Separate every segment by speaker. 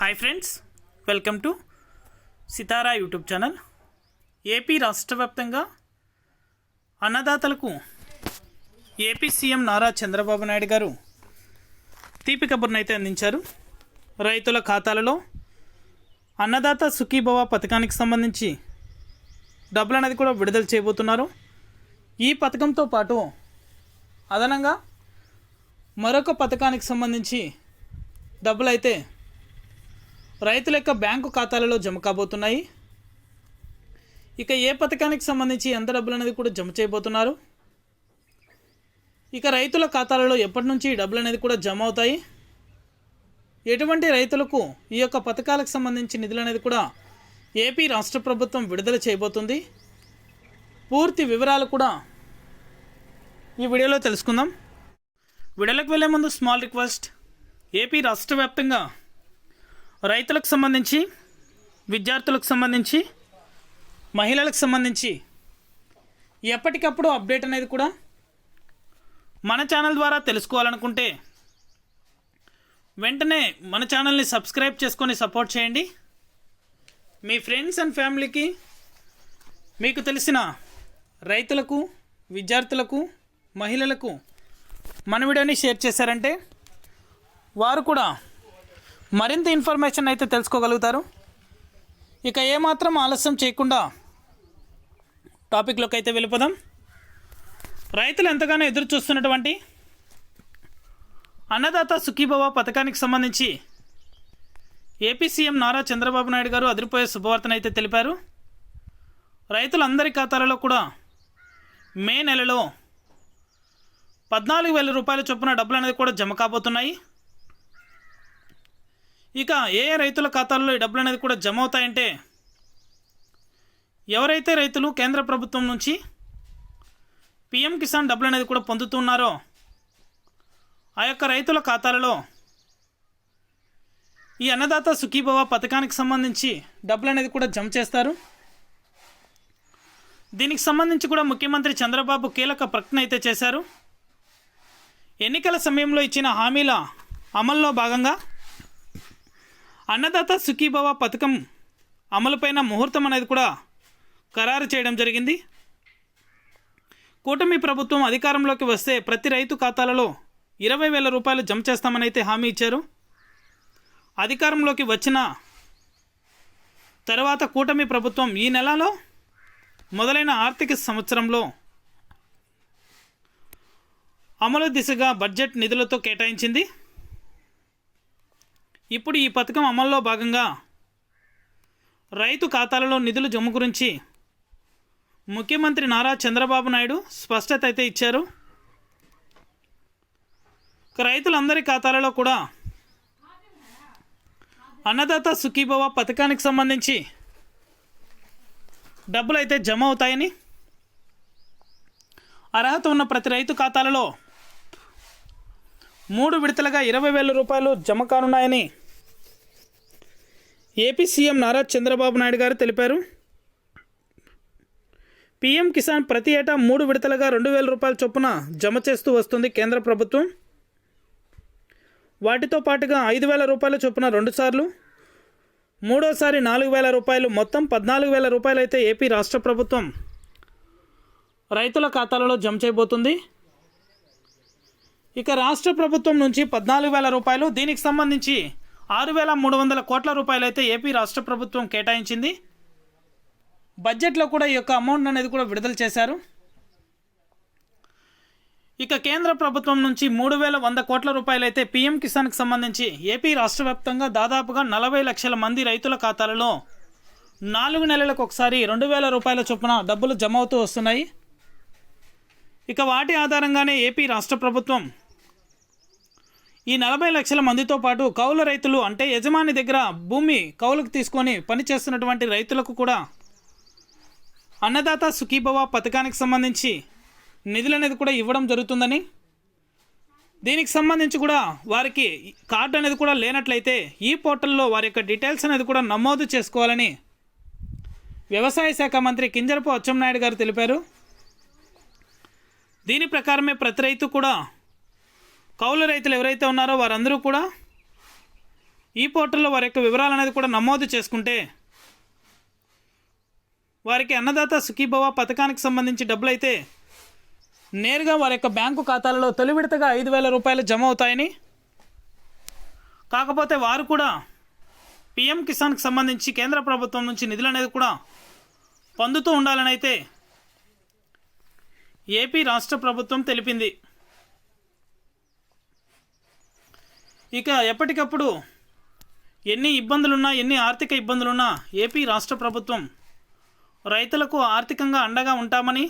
Speaker 1: Hi friends welcome to Sitara YouTube channel AP రాష్ట్ర వ్యాప్తంగా అన్నదాతలకు ఏపీ సీఎం నారా చంద్రబాబు నాయుడు గారు తీపి కబుర్నైతే అందించారు రైతుల ఖాతాలలో అన్నదాత సుఖీభవ పథకానికి సంబంధించి డబ్బులు అనేది కూడా విడుదల చేయబోతున్నారు ఈ పథకంతో పాటు అదనంగా మరొక పథకానికి సంబంధించి డబ్బులు అయితే రైతుల యొక్క బ్యాంకు ఖాతాలలో జమ కాబోతున్నాయి. ఇక ఏ పథకానికి సంబంధించి ఎంత డబ్బులు అనేది కూడా జమ చేయబోతున్నారు. ఇక రైతుల ఖాతాలలో ఎప్పటి నుంచి డబ్బులు అనేది కూడా జమ అవుతాయి. ఎటువంటి రైతులకు ఈ యొక్క పథకాలకు సంబంధించి నిధులు అనేది కూడా ఏపీ రాష్ట్ర ప్రభుత్వం విడుదల చేయబోతుంది. పూర్తి వివరాలు కూడా ఈ వీడియోలో తెలుసుకుందాం. విడుదలకు వెళ్ళే ముందు స్మాల్ రిక్వెస్ట్. ఏపీ రాష్ట్ర వ్యాప్తంగా రైతులకు సంబంధించి విద్యార్థులకు సంబంధించి మహిళలకు సంబంధించి ఎప్పటికప్పుడు అప్డేట్ అనేది కూడా మన ఛానల్ ద్వారా తెలుసుకోవాలనుకుంటే వెంటనే మన ఛానల్ని సబ్స్క్రైబ్ చేసుకొని సపోర్ట్ చేయండి. మీ ఫ్రెండ్స్ అండ్ ఫ్యామిలీకి మీకు తెలిసిన రైతులకు విద్యార్థులకు మహిళలకు మన వీడియోని షేర్ చేశారంటే వారు కూడా మరింత ఇన్ఫర్మేషన్ అయితే తెలుసుకోగలుగుతారు. ఇక ఏమాత్రం ఆలస్యం చేయకుండా టాపిక్లోకి అయితే వెళ్ళిపోదాం. రైతులు ఎంతగానో ఎదురు చూస్తున్నటువంటి అన్నదాత సుఖీభవ పథకానికి సంబంధించి ఏపీ సీఎం నారా చంద్రబాబు నాయుడు గారు అదిరిపోయే శుభవార్తను అయితే తెలిపారు. రైతులందరి ఖాతాలలో కూడా మే నెలలో పద్నాలుగు వేల రూపాయల చొప్పున డబ్బులు అనేది కూడా జమ కాబోతున్నాయి. ఇక ఏ ఏ రైతుల ఖాతాల్లో ఈ డబ్బులు అనేది కూడా జమ అవుతాయంటే ఎవరైతే రైతులు కేంద్ర ప్రభుత్వం నుంచి పిఎం కిసాన్ డబ్బులు అనేది కూడా పొందుతున్నారో ఆ యొక్క రైతుల ఖాతాలలో ఈ అన్నదాత సుఖీభవ పథకానికి సంబంధించి డబ్బులు అనేది కూడా జమ చేస్తారు. దీనికి సంబంధించి కూడా ముఖ్యమంత్రి చంద్రబాబు కీలక ప్రకటన అయితే చేశారు. ఎన్నికల సమయంలో ఇచ్చిన హామీల అమల్లో భాగంగా అన్నదాత సుఖీభవ పథకం అమలుపైన ముహూర్తం అనేది కూడా ఖరారు చేయడం జరిగింది. కూటమి ప్రభుత్వం అధికారంలోకి వస్తే ప్రతి రైతు ఖాతాలలో ఇరవై వేల రూపాయలు జమ చేస్తామని అయితే హామీ ఇచ్చారు. అధికారంలోకి వచ్చిన తర్వాత కూటమి ప్రభుత్వం ఈ నెలలో మొదలైన ఆర్థిక సంవత్సరంలో అమలు దిశగా బడ్జెట్ నిధులతో కేటాయించింది. ఇప్పుడు ఈ పథకం అమల్లో భాగంగా రైతు ఖాతాలలో నిధులు జమ గురించి ముఖ్యమంత్రి నారా చంద్రబాబు నాయుడు స్పష్టత అయితే ఇచ్చారు. రైతులందరి ఖాతాలలో కూడా అన్నదాత సుఖీభవ పథకానికి సంబంధించి డబ్బులు అయితే జమ అవుతాయని అర్హత ఉన్న ప్రతి రైతు ఖాతాలలో మూడు విడతలుగా ఇరవై వేల రూపాయలు జమ కానున్నాయని ఏపీ సీఎం నారా చంద్రబాబు నాయుడు గారు తెలిపారు. పీఎం కిసాన్ ప్రతి ఏటా మూడు విడతలుగా రెండు వేల రూపాయల చొప్పున జమ చేస్తూ వస్తుంది కేంద్ర ప్రభుత్వం. వాటితో పాటుగా ఐదు వేల రూపాయల చొప్పున రెండుసార్లు మూడోసారి నాలుగు వేల రూపాయలు మొత్తం పద్నాలుగు వేల రూపాయలు అయితే ఏపీ రాష్ట్ర ప్రభుత్వం రైతుల ఖాతాలలో జమ చేయబోతుంది. ఇక రాష్ట్ర ప్రభుత్వం నుంచి పద్నాలుగు వేల రూపాయలు దీనికి సంబంధించి ఆరు వేల మూడు వందల కోట్ల రూపాయలైతే ఏపీ రాష్ట్ర ప్రభుత్వం కేటాయించింది. బడ్జెట్లో కూడా ఈ యొక్క అమౌంట్ అనేది కూడా విడుదల చేశారు. ఇక కేంద్ర ప్రభుత్వం నుంచి మూడు వేల వంద కోట్ల రూపాయలైతే పీఎం కిసాన్కి సంబంధించి ఏపీ రాష్ట్ర వ్యాప్తంగా దాదాపుగా నలభై లక్షల మంది రైతుల ఖాతాలలో నాలుగు నెలలకు ఒకసారి రెండు వేల రూపాయల చొప్పున డబ్బులు జమ అవుతూ వస్తున్నాయి. ఇక వాటి ఆధారంగానే ఏపీ రాష్ట్ర ప్రభుత్వం ఈ నలభై లక్షల మందితో పాటు కౌలు రైతులు అంటే యజమాని దగ్గర భూమి కౌలుకు తీసుకొని పనిచేస్తున్నటువంటి రైతులకు కూడా అన్నదాత సుఖీభవ పథకానికి సంబంధించి నిధులు అనేది కూడా ఇవ్వడం జరుగుతుందని దీనికి సంబంధించి కూడా వారికి కార్డు అనేది కూడా లేనట్లయితే ఈ పోర్టల్లో వారి యొక్క డీటెయిల్స్ అనేది కూడా నమోదు చేసుకోవాలని వ్యవసాయ శాఖ మంత్రి కింజరపు అచ్చెంనాయుడు గారు తెలిపారు. దీని ప్రకారమే ప్రతి రైతు కూడా కౌలు రైతులు ఎవరైతే ఉన్నారో వారందరూ కూడా ఈ పోర్టల్లో వారి యొక్క వివరాలు అనేది కూడా నమోదు చేసుకుంటే వారికి అన్నదాత సుఖీభవ పథకానికి సంబంధించి డబ్బులు అయితే నేరుగా వారి యొక్క బ్యాంకు ఖాతాలలో తొలి విడతగా ఐదు వేల రూపాయలు జమ అవుతాయని. కాకపోతే వారు కూడా పిఎం కిసాన్కి సంబంధించి కేంద్ర ప్రభుత్వం నుంచి నిధులు అనేది కూడా పొందుతూ ఉండాలని అయితే ఏపీ రాష్ట్ర ప్రభుత్వం తెలిపింది. ఇక ఎప్పటికప్పుడు ఎన్ని ఇబ్బందులున్నా ఎన్ని ఆర్థిక ఇబ్బందులున్నా ఏపీ రాష్ట్ర ప్రభుత్వం రైతులకు ఆర్థికంగా అండగా ఉంటామని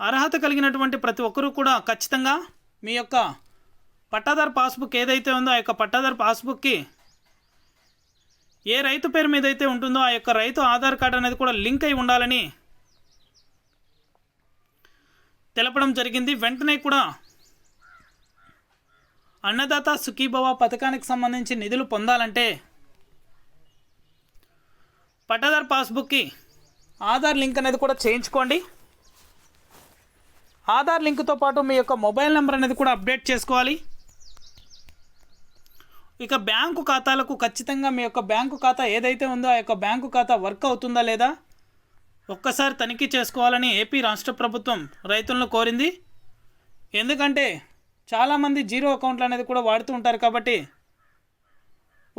Speaker 1: అర్హత కలిగినటువంటి ప్రతి ఒక్కరూ కూడా ఖచ్చితంగా మీ యొక్క పట్టాదారు పాస్బుక్ ఏదైతే ఉందో ఆ యొక్క పట్టాదారు పాస్బుక్కి ఏ రైతు పేరు మీద అయితే ఉంటుందో ఆ యొక్క రైతు ఆధార్ కార్డు అనేది కూడా లింక్ అయి ఉండాలని తెలపడం జరిగింది. వెంటనే కూడా అన్నదాత సుఖీభవ పథకానికి సంబంధించి నిధులు పొందాలంటే పట్టదార్ పాస్బుక్కి ఆధార్ లింక్ అనేది కూడా చేయించుకోండి. ఆధార్ లింక్తో పాటు మీ యొక్క మొబైల్ నెంబర్ అనేది కూడా అప్డేట్ చేసుకోవాలి. ఇక బ్యాంకు ఖాతాలకు ఖచ్చితంగా మీ యొక్క బ్యాంకు ఖాతా ఏదైతే ఉందో ఆ యొక్క బ్యాంకు ఖాతా వర్క్ అవుతుందా లేదా ఒక్కసారి తనిఖీ చేసుకోవాలని ఏపీ రాష్ట్ర ప్రభుత్వం రైతులను కోరింది. ఎందుకంటే చాలామంది జీరో అకౌంట్లు అనేది కూడా వాడుతూ ఉంటారు కాబట్టి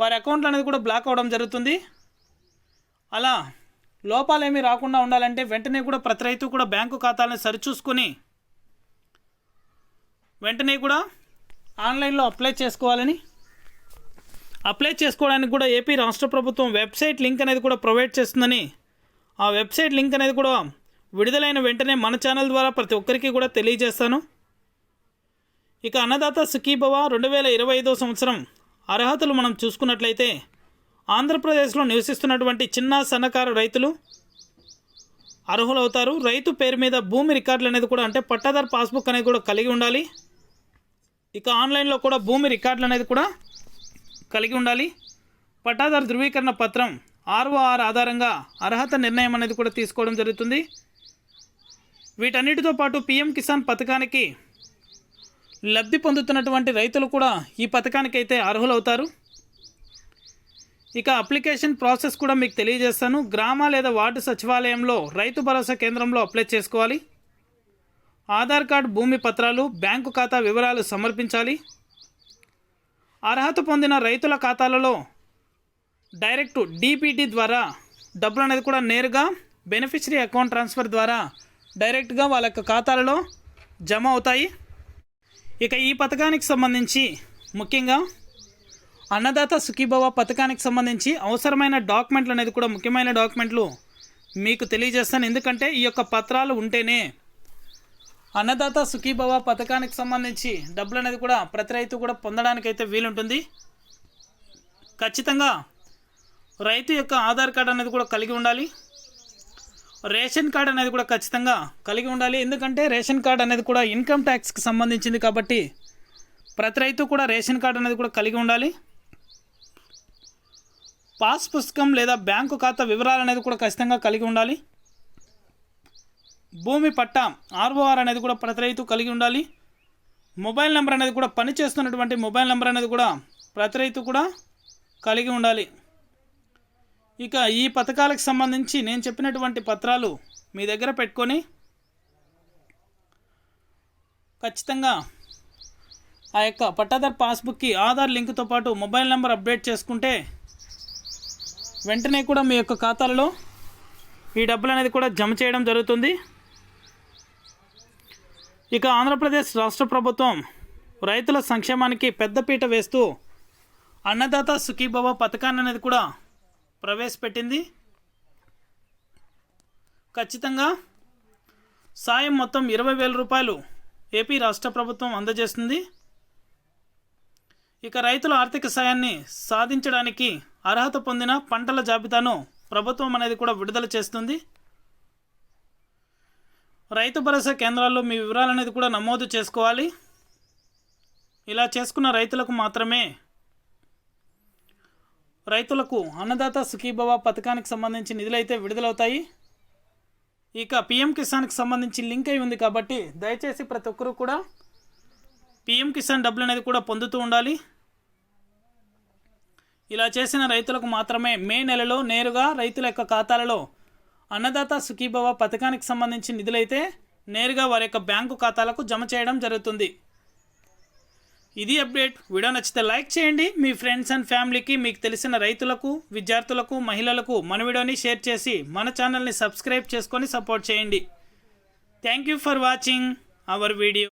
Speaker 1: వారి అకౌంట్లు అనేది కూడా బ్లాక్ అవ్వడం జరుగుతుంది. అలా లోపాలేమీ రాకుండా ఉండాలంటే వెంటనే కూడా ప్రతి రైతు కూడా బ్యాంకు ఖాతాలను సరిచూసుకొని వెంటనే కూడా ఆన్లైన్లో అప్లై చేసుకోవాలని అప్లై చేసుకోవడానికి కూడా ఏపీ రాష్ట్ర ప్రభుత్వం వెబ్సైట్ లింక్ అనేది కూడా ప్రొవైడ్ చేస్తుందని ఆ వెబ్సైట్ లింక్ అనేది కూడా విడుదలైన వెంటనే మన ఛానల్ ద్వారా ప్రతి ఒక్కరికి కూడా తెలియజేస్తాను. ఇక అన్నదాత సుఖీభవ రెండు వేల ఇరవై ఐదో సంవత్సరం. అర్హతలు మనం చూసుకున్నట్లయితే ఆంధ్రప్రదేశ్లో నివసిస్తున్నటువంటి చిన్న సన్నకారు రైతులు అర్హులవుతారు. రైతు పేరు మీద భూమి రికార్డులు అనేది కూడా అంటే పట్టాదారు పాస్బుక్ అనేది కూడా కలిగి ఉండాలి. ఇక ఆన్లైన్లో కూడా భూమి రికార్డులు అనేది కూడా కలిగి ఉండాలి. పట్టాదారు ధృవీకరణ పత్రం ఆర్ఓఆర్ ఆధారంగా అర్హత నిర్ణయం అనేది కూడా తీసుకోవడం జరుగుతుంది. వీటన్నిటితో పాటు పిఎం కిసాన్ పథకానికి లబ్ధి పొందుతున్నటువంటి రైతులు కూడా ఈ పథకానికి అయితే అర్హులవుతారు. ఇక అప్లికేషన్ ప్రాసెస్ కూడా మీకు తెలియజేస్తాను. గ్రామ లేదా వార్డు సచివాలయంలో రైతు భరోసా కేంద్రంలో అప్లై చేసుకోవాలి. ఆధార్ కార్డు భూమి పత్రాలు బ్యాంకు ఖాతా వివరాలు సమర్పించాలి. అర్హత పొందిన రైతుల ఖాతాలలో డైరెక్ట్ డీపీటీ ద్వారా డబ్బులు అనేది కూడా నేరుగా బెనిఫిషరీ అకౌంట్ ట్రాన్స్ఫర్ ద్వారా డైరెక్ట్గా వాళ్ళ యొక్క ఖాతాలలో జమ అవుతాయి. ఇక ఈ పథకానికి సంబంధించి ముఖ్యంగా అన్నదాత సుఖీభవ పథకానికి సంబంధించి అవసరమైన డాక్యుమెంట్లు అనేది కూడా ముఖ్యమైన డాక్యుమెంట్లు మీకు తెలియజేస్తాను. ఎందుకంటే ఈ యొక్క పత్రాలు ఉంటేనే అన్నదాత సుఖీభవ పథకానికి సంబంధించి డబ్బులు అనేది కూడా ప్రతి రైతు కూడా పొందడానికి అయితే వీలుంటుంది. ఖచ్చితంగా రైతు యొక్క ఆధార్ కార్డు అనేది కూడా కలిగి ఉండాలి. రేషన్ కార్డ్ అనేది కూడా ఖచ్చితంగా కలిగి ఉండాలి. ఎందుకంటే రేషన్ కార్డు అనేది కూడా ఇన్కమ్ ట్యాక్స్కి సంబంధించింది కాబట్టి ప్రతి రైతు కూడా రేషన్ కార్డు అనేది కూడా కలిగి ఉండాలి. పాస్ పుస్తకం లేదా బ్యాంకు ఖాతా వివరాలు అనేది కూడా ఖచ్చితంగా కలిగి ఉండాలి. భూమి పట్టా ఆర్ఓఆర్ అనేది కూడా ప్రతి రైతు కలిగి ఉండాలి. మొబైల్ నెంబర్ అనేది కూడా పనిచేస్తున్నటువంటి మొబైల్ నెంబర్ అనేది కూడా ప్రతి రైతు కూడా కలిగి ఉండాలి. ఇక ఈ పథకాలకు సంబంధించి నేను చెప్పినటువంటి పత్రాలు మీ దగ్గర పెట్టుకొని ఖచ్చితంగా ఆ యొక్క పట్టాదారు పాస్బుక్కి ఆధార్ లింక్తో పాటు మొబైల్ నెంబర్ అప్డేట్ చేసుకుంటే వెంటనే కూడా మీ యొక్క ఖాతాలలో ఈ డబ్బులు అనేది కూడా జమ చేయడం జరుగుతుంది. ఇక ఆంధ్రప్రదేశ్ రాష్ట్ర ప్రభుత్వం రైతుల సంక్షేమానికి పెద్దపీట వేస్తూ అన్నదాత సుఖీభవ పథకాన్ని అనేది కూడా ప్రవేశపెట్టింది. ఖచ్చితంగా సాయం మొత్తం ఇరవై వేల రూపాయలు ఏపీ రాష్ట్ర ప్రభుత్వం అందజేస్తుంది. ఇక రైతుల ఆర్థిక సాయాన్ని సాధించడానికి అర్హత పొందిన పంటల జాబితాను ప్రభుత్వం అనేది కూడా విడుదల చేస్తుంది. రైతు భరోసా కేంద్రాల్లో మీ వివరాలు అనేది కూడా నమోదు చేసుకోవాలి. ఇలా చేసుకున్న రైతులకు మాత్రమే రైతులకు అన్నదాత సుఖీభవ పథకానికి సంబంధించి నిధులైతే విడుదలవుతాయి. ఇక పిఎం కిసాన్కి సంబంధించి లింక్ అయి ఉంది కాబట్టి దయచేసి ప్రతి ఒక్కరూ కూడా పిఎం కిసాన్ డబ్బులు అనేది కూడా పొందుతూ ఉండాలి. ఇలా చేసిన రైతులకు మాత్రమే మే నెలలో నేరుగా రైతుల యొక్క ఖాతాలలో అన్నదాత సుఖీభవ పథకానికి సంబంధించి నిధులైతే నేరుగా వారి యొక్క బ్యాంకు ఖాతాలకు జమ చేయడం జరుగుతుంది. ఇది అప్డేట్. వీడియో నచ్చితే లైక్ చేయండి. మీ ఫ్రెండ్స్ అండ్ ఫ్యామిలీకి మీకు తెలిసిన రైతులకు విద్యార్థులకు మహిళలకు మన వీడియోని షేర్ చేసి మన ఛానల్ని సబ్స్క్రైబ్ చేసుకొని సపోర్ట్ చేయండి. Thank you for watching our video.